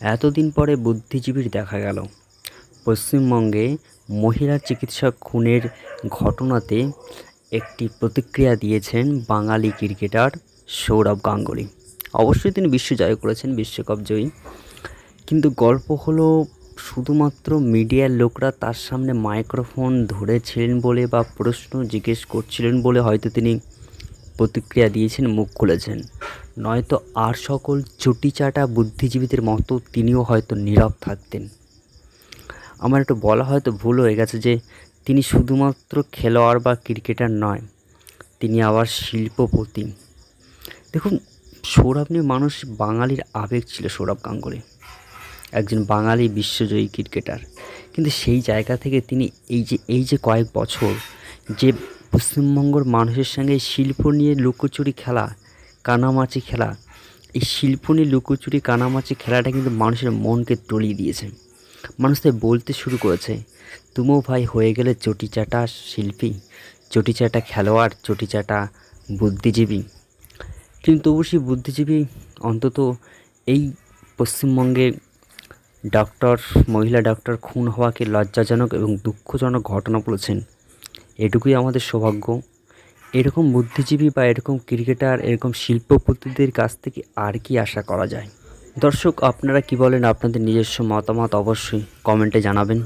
এতদিন পরে বুদ্ধিজীবীর দেখা গেল। পশ্চিমবঙ্গে মহিলা চিকিৎসক খুনের ঘটনাতে একটি প্রতিক্রিয়া দিয়েছেন বাঙালি ক্রিকেটার সৌরভ গাঙ্গুলি। অবশ্যই তিনি বিশ্ব জয় করেছেন, বিশ্বকাপ জয়ী। কিন্তু গল্প হলো, শুধুমাত্র মিডিয়ার লোকরা তার সামনে মাইক্রোফোন ধরেছিলেন বলে বা প্রশ্ন জিজ্ঞেস করছিলেন বলে হয়তো তিনি প্রতিক্রিয়া দিয়েছেন, মুখ খুলেছেন। নয়তো আর সকল চটিচাটা বুদ্ধিজীবীদের মতো তিনিও হয়তো নীরব থাকতেন। আমার একটু বলা হয়তো ভুল হয়ে গেছে যে, তিনি শুধুমাত্র খেলোয়াড় বা ক্রিকেটার নয়, তিনি আবার শিল্পপতি। দেখুন, সৌরভ নিয়ে মানুষ বাঙালির আবেগ ছিল সৌরভ গাঙ্গুলি। একজন বাঙালি বিশ্বজয়ী ক্রিকেটার। কিন্তু সেই জায়গা থেকে তিনি এই যে এই যে কয়েক বছর যে পশ্চিমবঙ্গর মানুষের সঙ্গে শিল্প নিয়ে লুকোচুরি খেলা, কানামাছি খেলা। এই শিল্প নিয়ে লুকোচুরি, কানামাছি খেলাটা কিন্তু মানুষের মনকে তলিয়ে দিয়েছে। মানুষ বলতে শুরু করেছে, তুমিও ভাই, হয়ে গেলে চটিচাটা শিল্পী, চটিচাটা খেলোয়াড়, চটিচাটা বুদ্ধিজীবী। কিন্তু তবু সেই বুদ্ধিজীবী অন্তত এই পশ্চিমবঙ্গে ডক্টর মহিলা ডক্টর খুন হওয়াকে লজ্জাজনক এবং দুঃখজনক ঘটনা বলেছেন। এটুকুই আমাদের সৌভাগ্য। এরকম বুদ্ধিজীবী বা এরকম ক্রিকেটার, এরকম শিল্পপতিদের কাছ থেকে আর কি আশা করা যায়? দর্শক, আপনারা কি বলেন? আপনাদের নিজস্ব মতামত অবশ্যই কমেন্টে জানাবেন।